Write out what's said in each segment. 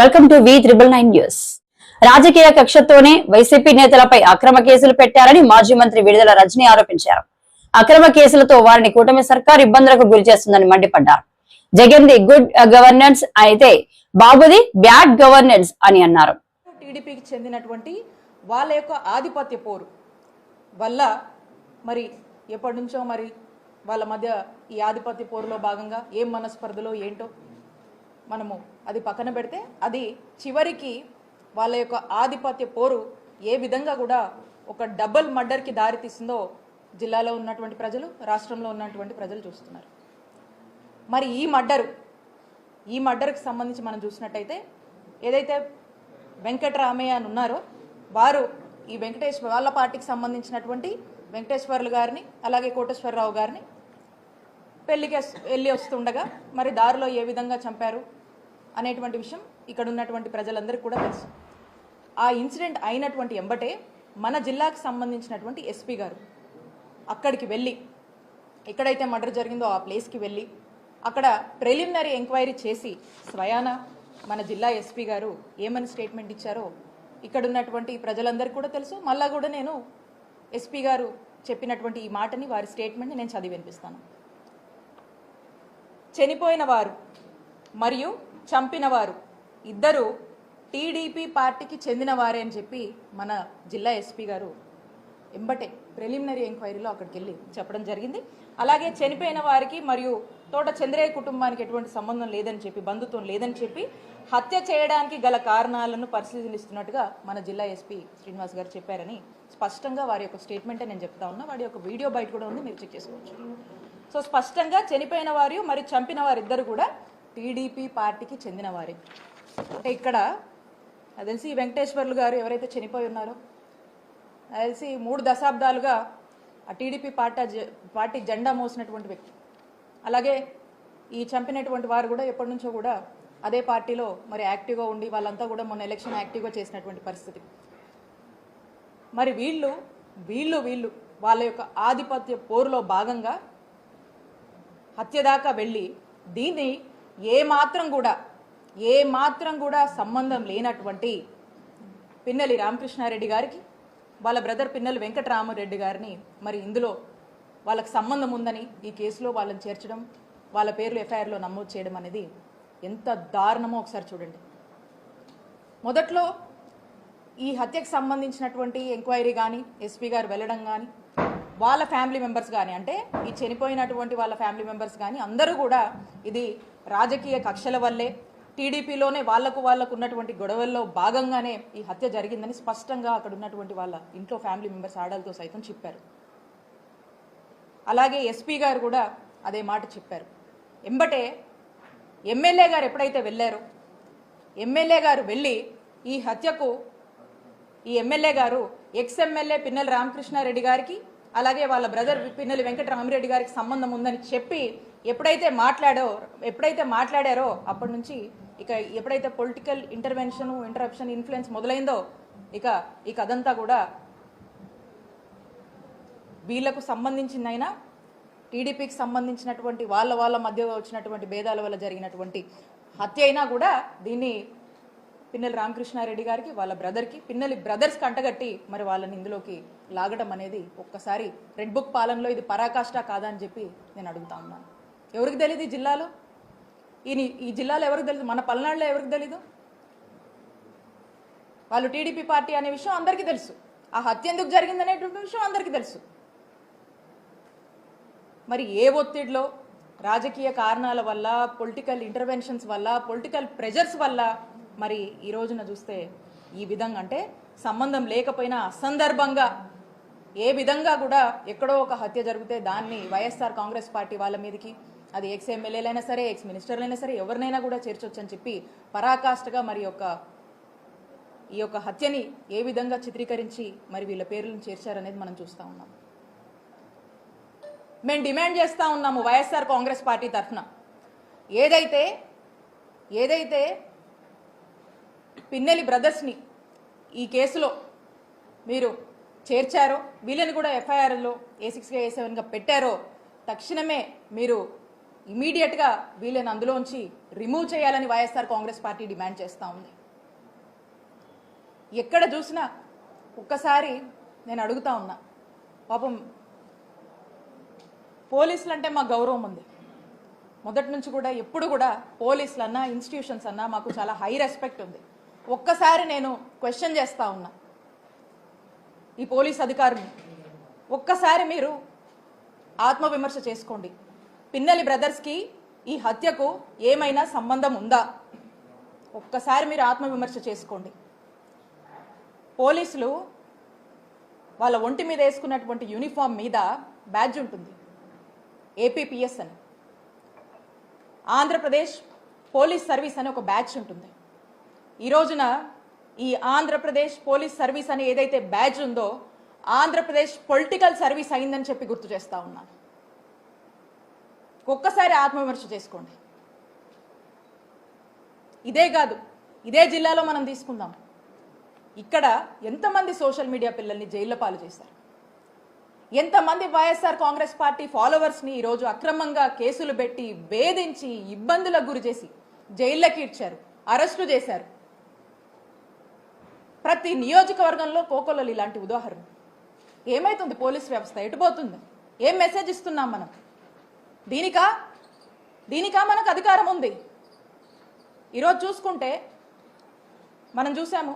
Welcome to V triple nine news. రాజకీయ కక్షతోనే YCP నేతలపై అక్రమ కేసులు పెట్టారని మాజీ మంత్రి విడుదల రజనీ ఆరోపించారు. అక్రమ కేసులతో వారిని కూటమి సర్కార్ ఇబ్బందులకు గురి చేస్తుందని మండిపడ్డారు. జగన్ ది గుడ్ గవర్నెన్స్ అయితే బాబుది బ్యాడ్ గవర్నెన్స్ అని అన్నారు. టీడీపీకి చెందినటువంటి వాళ్ళ యొక్క ఆధిపత్య పోరు వల్ల మరి ఎప్పటి నుంచో మరి వాళ్ళ మధ్య ఈ ఆధిపత్య పోరులో భాగంగా ఏం మనస్పర్ధలో ఏంటో మనము అది పక్కన పెడితే అది చివరికి వాళ్ళ యొక్క ఆధిపత్య పోరు ఏ విధంగా కూడా ఒక డబుల్ మర్డర్కి దారితీస్తుందో జిల్లాలో ఉన్నటువంటి ప్రజలు రాష్ట్రంలో ఉన్నటువంటి ప్రజలు చూస్తున్నారు. మరి ఈ మర్డరు ఈ మర్డర్కి సంబంధించి మనం చూసినట్టయితే ఏదైతే వెంకటరామయ్య అని ఉన్నారో వారు ఈ వెంకటేశ్వర వాళ్ళ పార్టీకి సంబంధించినటువంటి వెంకటేశ్వర్లు గారిని అలాగే కోటేశ్వరరావు గారిని పెళ్ళికి వెళ్ళి వస్తుండగా మరి దారిలో ఏ విధంగా చంపారు? అనేటువంటి విషయం ఇక్కడ ఉన్నటువంటి ప్రజలందరికీ కూడా తెలుసు. ఆ ఇన్సిడెంట్ అయినటువంటి ఎంబటే మన జిల్లాకు సంబంధించినటువంటి ఎస్పీ గారు అక్కడికి వెళ్ళి ఎక్కడైతే మర్డర్ జరిగిందో ఆ ప్లేస్కి వెళ్ళి అక్కడ ప్రిలిమినరీ ఎంక్వైరీ చేసి స్వయాన మన జిల్లా ఎస్పీ గారు ఏమని స్టేట్మెంట్ ఇచ్చారో ఇక్కడ ఉన్నటువంటి ప్రజలందరికీ కూడా తెలుసు. మళ్ళా కూడా నేను ఎస్పీ గారు చెప్పినటువంటి ఈ మాటని వారి స్టేట్మెంట్ని నేను చదివి వినిపిస్తాను. చనిపోయిన వారు మరియు చంపినవారు. ఇద్దరు టీడీపీ పార్టీకి చెందినవారే అని చెప్పి మన జిల్లా ఎస్పీ గారు ఎంబటే ప్రిలిమినరీ ఎంక్వైరీలో అక్కడికి వెళ్ళి చెప్పడం జరిగింది. అలాగే చనిపోయిన వారికి మరియు తోట చంద్రయ్య కుటుంబానికి ఎటువంటి సంబంధం లేదని చెప్పి బంధుత్వం లేదని చెప్పి హత్య చేయడానికి గల కారణాలను పరిశీలిస్తున్నట్టుగా మన జిల్లా ఎస్పీ శ్రీనివాస్ గారు చెప్పారని స్పష్టంగా వారి యొక్క స్టేట్మెంటే నేను చెప్తా ఉన్నా. వాడి యొక్క వీడియో బయట కూడా ఉంది మీరు చెక్ చేసుకోవచ్చు. సో స్పష్టంగా చనిపోయిన వారు మరియు చంపిన వారిద్దరు కూడా టీడీపీ పార్టీకి చెందినవారే అంటే ఇక్కడ నాకు తెలిసి వెంకటేశ్వర్లు గారు ఎవరైతే చనిపోయి ఉన్నారో నాకు తెలిసి మూడు దశాబ్దాలుగా ఆ టీడీపీ పార్టీ జె- పార్టీ జెండా మోసినటువంటి వ్యక్తి. అలాగే ఈ చంపినటువంటి వారు కూడా ఎప్పటి నుంచో కూడా అదే పార్టీలో మరి యాక్టివ్గా ఉండి వాళ్ళంతా కూడా మొన్న ఎలక్షన్ యాక్టివ్గా చేసినటువంటి పరిస్థితి. మరి వీళ్ళు వీళ్ళు వీళ్ళు వాళ్ళ యొక్క ఆధిపత్య పోరులో భాగంగా హత్య దాకా వెళ్ళి దీన్ని ఏ మాత్రం కూడా ఏ మాత్రం కూడా సంబంధం లేనటువంటి పిన్నెలి రామకృష్ణారెడ్డి గారికి వాళ్ళ బ్రదర్ పిన్నెలి వెంకటరామరెడ్డి గారిని మరి ఇందులో వాళ్ళకి సంబంధం ఉందని ఈ కేసులో వాళ్ళని చేర్చడం వాళ్ళ పేర్లు ఎఫ్ఐఆర్లో నమోదు చేయడం అనేది ఎంత దారుణమో ఒకసారి చూడండి. మొదట్లో ఈ హత్యకు సంబంధించినటువంటి ఎంక్వైరీ కానీ ఎస్పీ గారు వెళ్ళడం కానీ వాళ్ళ ఫ్యామిలీ మెంబర్స్ కానీ అంటే ఈ చనిపోయినటువంటి వాళ్ళ ఫ్యామిలీ మెంబర్స్ కానీ అందరూ కూడా ఇది రాజకీయ కక్షల వల్లే టీడీపీలోనే వాళ్ళకు వాళ్ళకు ఉన్నటువంటి గొడవల్లో భాగంగానే ఈ హత్య జరిగిందని స్పష్టంగా అక్కడ ఉన్నటువంటి వాళ్ళ ఇంట్లో ఫ్యామిలీ మెంబర్స్ ఆడలతో సైతం చెప్పారు. అలాగే ఎస్పీ గారు కూడా అదే మాట చెప్పారు. ఎంబటే ఎమ్మెల్యే గారు ఎప్పుడైతే వెళ్ళారో ఎమ్మెల్యే గారు వెళ్ళి ఈ హత్యకు ఈ ఎమ్మెల్యే గారు ఎక్స్ ఎమ్మెల్యే పిన్నెల రామకృష్ణారెడ్డి గారికి అలాగే వాళ్ళ బ్రదర్ పిన్నెల వెంకటరామరెడ్డి గారికి సంబంధం ఉందని చెప్పి ఎప్పుడైతే మాట్లాడో ఎప్పుడైతే మాట్లాడారో అప్పటి నుంచి ఇక ఎప్పుడైతే పొలిటికల్ ఇంటర్వెన్షన్ ఇంటరప్షన్ ఇన్ఫ్లుయెన్స్ మొదలైందో ఇక ఈ కథంతా కూడా వీళ్ళకు సంబంధించిందైనా టీడీపీకి సంబంధించినటువంటి వాళ్ళ వాళ్ళ మధ్య వచ్చినటువంటి భేదాల వల్ల జరిగినటువంటి హత్య అయినా కూడా దీన్ని పిన్నెల రామకృష్ణారెడ్డి గారికి వాళ్ళ బ్రదర్కి పిన్నెలి బ్రదర్స్ కంటగట్టి మరి వాళ్ళని ఇందులోకి లాగడం అనేది ఒక్కసారి రెడ్ బుక్ పాలనలో ఇది పరాకాష్ట కాదా అని చెప్పి నేను అడుగుతా ఉన్నాను. ఎవరికి తెలియదు ఈ జిల్లాలో? ఈ ఈ జిల్లాలో ఎవరికి తెలియదు మన పల్నాడులో ఎవరికి తెలీదు? వాళ్ళు టీడీపీ పార్టీ అనే విషయం అందరికీ తెలుసు. ఆ హత్య ఎందుకు జరిగిందనేటువంటి విషయం అందరికీ తెలుసు. మరి ఏ ఒత్తిడిలో రాజకీయ కారణాల వల్ల పొలిటికల్ ఇంటర్వెన్షన్స్ వల్ల పొలిటికల్ ప్రెజర్స్ వల్ల మరి ఈ రోజున చూస్తే ఈ విధంగా అంటే సంబంధం లేకపోయినా అసందర్భంగా ఏ విధంగా కూడా ఎక్కడో ఒక హత్య జరిగితే దాన్ని వైఎస్ఆర్ కాంగ్రెస్ పార్టీ వాళ్ళ మీదకి అది ఎక్స్ ఎమ్మెల్యేలైనా సరే ఎక్స్ మినిస్టర్లైనా సరే ఎవరినైనా కూడా చేర్చొచ్చని చెప్పి పరాకాష్ఠగా మరి యొక్క ఈ యొక్క హత్యని ఏ విధంగా చిత్రీకరించి మరి వీళ్ళ పేర్లను చేర్చారనేది మనం చూస్తూ ఉన్నాం. మేము డిమాండ్ చేస్తూ ఉన్నాము వైఎస్ఆర్ కాంగ్రెస్ పార్టీ తరఫున. ఏదైతే ఏదైతే పిన్నెలి బ్రదర్స్ని ఈ కేసులో మీరు చేర్చారో వీళ్ళని కూడా ఎఫ్ఐఆర్లో ఏ సిక్స్గా ఏ సెవెన్గా పెట్టారో తక్షణమే మీరు ఇమీడియట్గా వీళ్ళని అందులోంచి రిమూవ్ చేయాలని వైఎస్ఆర్ కాంగ్రెస్ పార్టీ డిమాండ్ చేస్తూ ఉంది. ఎక్కడ చూసినా ఒక్కసారి నేను అడుగుతా ఉన్నా పాపం పోలీసులు అంటే మా గౌరవం ఉంది. మొదటి నుంచి కూడా ఎప్పుడు కూడా పోలీసులు అన్నా ఇన్స్టిట్యూషన్స్ అన్నా మాకు చాలా హై రెస్పెక్ట్ ఉంది. ఒక్కసారి నేను క్వశ్చన్ చేస్తా ఉన్నా. ఈ పోలీస్ అధికారిని ఒక్కసారి మీరు ఆత్మవిమర్శ చేసుకోండి. పిన్నెలి బ్రదర్స్కి ఈ హత్యకు ఏమైనా సంబంధం ఉందా? ఒక్కసారి మీరు ఆత్మవిమర్శ చేసుకోండి. పోలీసులు వాళ్ళ ఒంటి మీద వేసుకున్నటువంటి యూనిఫామ్ మీద బ్యాడ్జ్ ఉంటుంది. ఏపీపీఎస్ అని. ఆంధ్రప్రదేశ్ పోలీస్ సర్వీస్ అని ఒక బ్యాచ్ ఉంటుంది. ఈ రోజున ఈ ఆంధ్రప్రదేశ్ పోలీస్ సర్వీస్ అని ఏదైతే బ్యాచ్ ఉందో ఆంధ్రప్రదేశ్ పొలిటికల్ సర్వీస్ అయిందని చెప్పి గుర్తు చేస్తా ఉన్నాను ఒక్కసారి ఆత్మవిమర్శ చేసుకోండి. ఇదే కాదు ఇదే జిల్లాలో మనం తీసుకుందాం. ఇక్కడ ఎంతమంది సోషల్ మీడియా పిల్లల్ని జైల్లో పాలు చేశారు? ఎంతమంది వైఎస్ఆర్ కాంగ్రెస్ పార్టీ ఫాలోవర్స్ని ఈరోజు అక్రమంగా కేసులు పెట్టి వేధించి ఇబ్బందులకు గురి చేసి జైళ్ళకి ఇచ్చారు అరెస్టు చేశారు? ప్రతి నియోజకవర్గంలో కోకొల్లలు ఇలాంటి ఉదాహరణ ఏమైతుంది పోలీస్ వ్యవస్థ? ఎటుపోతుంది ఏం మెసేజ్ ఇస్తున్నాం మనం? దీనికా? దీనికా మనకు అధికారం ఉంది. ఈరోజు చూసుకుంటే మనం చూసాము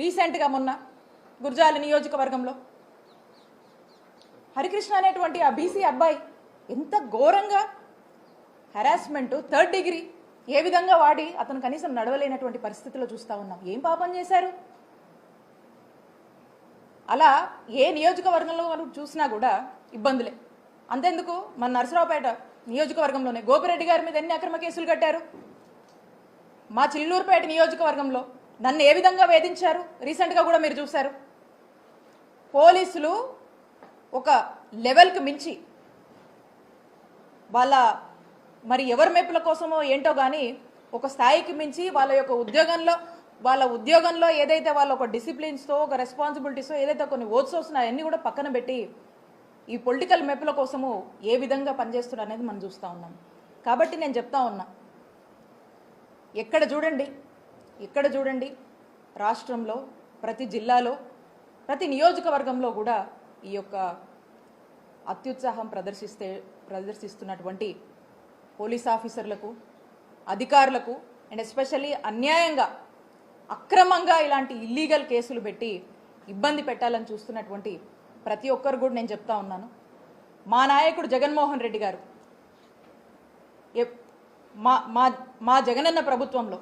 రీసెంట్గా మొన్న గుర్జాల నియోజకవర్గంలో. హరికృష్ణ అనేటువంటి ఆ బీసీ అబ్బాయి ఎంత ఘోరంగా హెరాస్మెంట్ థర్డ్ డిగ్రీ ఏ విధంగా వాడి అతను కనీసం నడవలేనటువంటి పరిస్థితిలో చూస్తా ఉన్నాం. ఏం పాపం చేశారు? అలా ఏ నియోజకవర్గంలో మనం చూసినా కూడా ఇబ్బందులే. అంతెందుకు? మన నరసరావుపేట నియోజకవర్గంలోనే గోపిరెడ్డి గారి మీద ఎన్ని అక్రమ కేసులు కట్టారు? మా చిల్లూరుపేట నియోజకవర్గంలో నన్ను ఏ విధంగా వేధించారు? రీసెంట్గా కూడా మీరు చూశారు. పోలీసులు ఒక లెవెల్కి మించి వాళ్ళ మరి ఎవరి మెప్పుల కోసమో ఏంటో కానీ ఒక స్థాయికి మించి వాళ్ళ యొక్క ఉద్యోగంలో వాళ్ళ ఉద్యోగంలో ఏదైతే వాళ్ళ ఒక డిసిప్లిన్స్తో ఒక రెస్పాన్సిబిలిటీస్తో ఏదైతే కొన్ని ఓట్స్ వస్తున్నాయో అన్నీ కూడా పక్కన పెట్టి ఈ పొలిటికల్ మెప్పుల కోసము ఏ విధంగా పనిచేస్తున్నారు అనేది మనం చూస్తూ ఉన్నాం. కాబట్టి నేను చెప్తా ఉన్నా ఎక్కడ చూడండి ఎక్కడ చూడండి రాష్ట్రంలో ప్రతి జిల్లాలో ప్రతి నియోజకవర్గంలో కూడా ఈ యొక్క అత్యుత్సాహం ప్రదర్శిస్తే ప్రదర్శిస్తున్నటువంటి పోలీస్ ఆఫీసర్లకు అధికారులకు అండ్ ఎస్పెషల్లీ అన్యాయంగా అక్రమంగా ఇలాంటి ఇల్లీగల్ కేసులు పెట్టి ఇబ్బంది పెట్టాలని చూస్తున్నటువంటి ప్రతి ఒక్కరు కూడా నేను చెప్తా ఉన్నాను. మా నాయకుడు జగన్మోహన్ రెడ్డి గారు మా మా మా జగనన్న ప్రభుత్వంలో